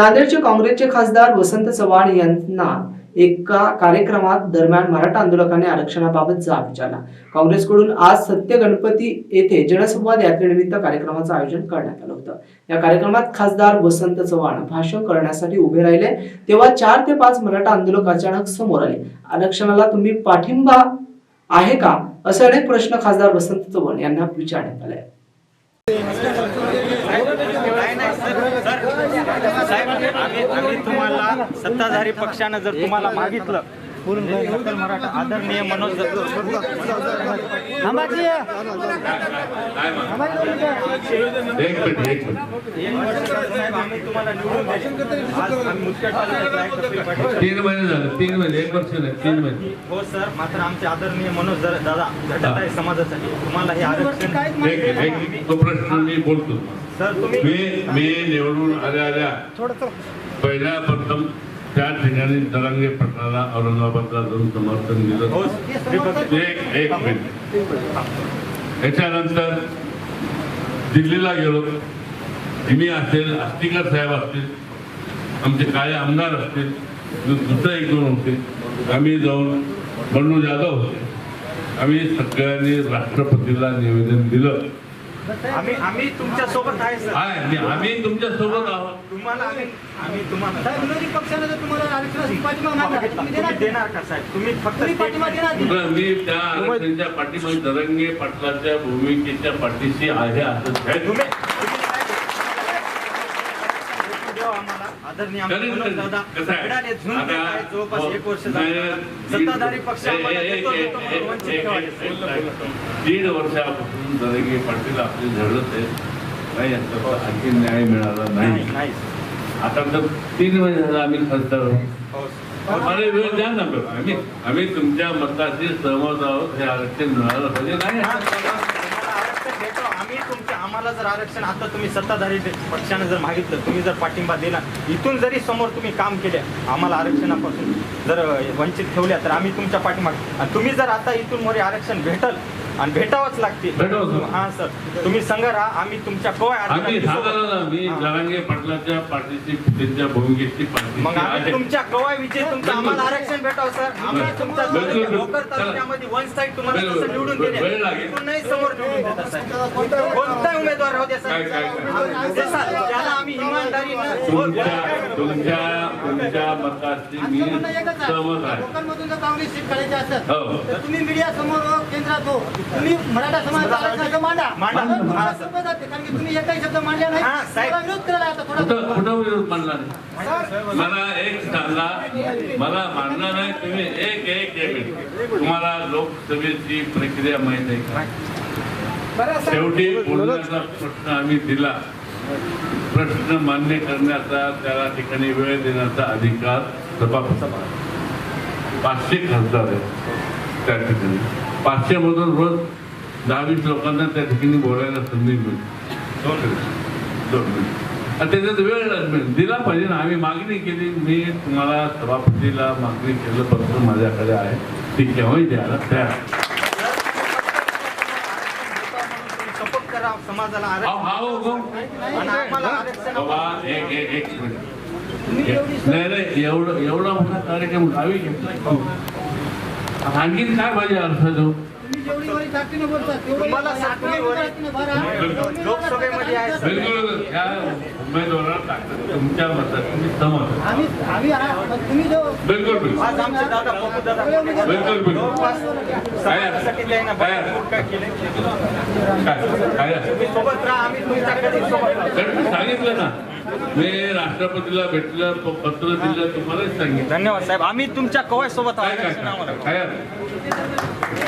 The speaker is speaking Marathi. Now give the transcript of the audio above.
नांदेडचे काँग्रेसचे खासदार वसंत चव्हाण यांना एका कार्यक्रमात दरम्यान मराठा आंदोलकांनी आरक्षणाबाबत जाब विचारला. काँग्रेसकडून आज सत्य गणपती येथे जनसंवाद यात्रेनिमित्त कार्यक्रमाचं आयोजन करण्यात आलं होतं. या कार्यक्रमात खासदार वसंत चव्हाण भाषण करण्यासाठी उभे राहिले. तेव्हा चार ते पाच मराठा आंदोलक अचानक समोर आले. आरक्षणाला तुम्ही पाठिंबा आहे का? असे अनेक प्रश्न खासदार वसंत चव्हाण यांना विचारण्यात आले. साहेब आम्ही तुम्हाला सत्ताधारी पक्षानं जर तुम्हाला मागितलं सकल मराठा आदरणीय मनोज. तीन महिने झाले तीन महिने एक वर्ष नाही तीन महिने. हो सर मात्र आमचे आदरणीय मनोज जर- दादा घटक आहे समाजासाठी तुम्हाला हे आरक्षण एक एक तो प्रश्न मी बोलतो. सर तुम्ही मी मी निवडून आल्या आल्या. पहिल्या प्रथम त्या ठिकाणी दरंगे पटणाला औरंगाबादला जाऊन समर्थन दिलं. हो एक एक मिनिट. याच्यानंतर दिल्लीला गेलो. मी असेल आस्तिकर साहेब असतील आमचे काही आमदार असतील दुसरं एक दोन होते आम्ही जाऊन बंडू जाधव होते. आम्ही सगळ्यांनी राष्ट्रपतीला निवेदन दिलं. आम्ही आम्ही तुमच्यासोबत आहे सर आम्ही तुमच्यासोबत आहोत. तुम्हाला आम्ही आम्ही तुम्हाला साहेब, विरोधी पक्षानं जर तुम्हाला आरक्षणासाठी पाठिंबा मागला तर तुम्ही देणार तुम्ही देणार का साहेब? तुम्ही फक्त तुम्ही पाठिंबा statement- देणार बरं, मी त्या आरक्षणाच्या पाठीमध्ये दरंगे पाटलाच्या भूमिकेच्या पाठीशी आहे असं साहेब तुम्ही देवा आम्हाला आदरणीय. दादा झुंज जवळपास हो. एक वर्ष. सत्ताधारी पक्ष दीड वर्षापासून दरंगे पाटील आपली झडत आहे नाही याचा आणखी न्याय मिळाला नाही आता तर तीन महिने झाले आम्ही खासदार. हो. मला वेळ द्या ना. आम्ही आम्ही तुमच्या मताशी सहमत आहोत हे आरक्षण मिळालं पाहिजे नाही आम्हाला जर आरक्षण आता तुम्ही सत्ताधारी पक्षाने जर मागितलं तुम्ही जर पाठिंबा दिला इथून जरी समोर तुम्ही काम केले आम्हाला आरक्षणापासून जर वंचित ठेवल्या तर आम्ही तुमच्या पाठिंबा तुम्ही जर आता इथून मोरे आरक्षण भेटल आणि भेटावंच लागते भेटावंच. हा सर तुम्ही संघ राहा आम्ही तुमच्या आम्ही मी हा. जरांगे पाटलाच्या पाठीशी त्यांच्या भूमिकेची मग आम्ही आहे तुमच्या कवाय विजय तुमचं. आम्हाला आरक्षण भेटावं सर आम्ही तुमच्या बिलकुल, बिलकुल. भोकर तालुक्यामध्ये वन साईड तुम्हाला बिलकुल. तसं निवडून वेळ लागेल. समोर निवडून देतात साहेब. कोणताही उमेदवार राहू द्या काय- काय- काय? सर जे सर, ज्याला आम्ही इमानदारीनं तुमच्या तुमच्या मताशी मी. सहमत आहे लोकांमधून जर काँग्रेस सीट काढायची असेल हो तर तुम्ही मीडिया समोर हो, तुम्ही मराठा आरक्षणाचं मांडा. मांडा. तर तुम्हाला. सोपं जाते. कारण की तुम्ही एकही शब्द मांडला नाही. साहेब. तुम्हाला विरोध करायला आता कुठं थोडा कुठं विरोध मानला नाही? मला एक सांगा. मला मानणार नाही तुम्ही एक एक एक मिनिट. तुम्हाला लोकसभेची प्रक्रिया माहीत आहे का? शेवटी बोलण्याचा प्रश्न आम्ही दिला. प्रश्न मान्य करण्याचा त्याला ठिकाणी वेळ देण्याचा अधिकार सभापती. पाचशे खासदार आहेत त्या ठिकाणी. पाचशे मधून रोज दहा वीस लोकांना त्या ठिकाणी बोलायला संधी मिळते. दोन मिनिट दोन मिनिट. आणि त्याच्यात वेळ लागेल. दिला पाहिजे ना. आम्ही मागणी केली. मी तुम्हाला सभापतीला मागणी केलं. पत्र माझ्याकडे आहे. ती केव्हाही द्यायला तयार समाजाला हो, हो. एक एक एक नाही नाही एवढं एवढा मोठा कार्यक्रम गावी घेतला. आणखीन काय पाहिजे अर्थ सर. बिलकुल. उमेदवाराला टाकतात. तुमच्या मतात तुम्ही सहमत आहे. आम्ही आम्ही आ- तुम्ही जो बिलकुल बिलकुल. आज आमचे दादा पप्पू दादा. बिलकुल बिलकुल. जवळपास समाजासाठी त्यांना भरपूर काय? केले काय काय? तुम्ही सोबत राहा आम्ही तुमच्याकडे सोबत राहू. तर मी सांगितलं ना. मी राष्ट्रपतीला भेटलं प- पत्र दिलं तुम्हालाच सांगितलं. धन्यवाद साहेब. आम्ही तुमच्या कवाय सोबत काय काय आरक्षण आम्हाला काय काय?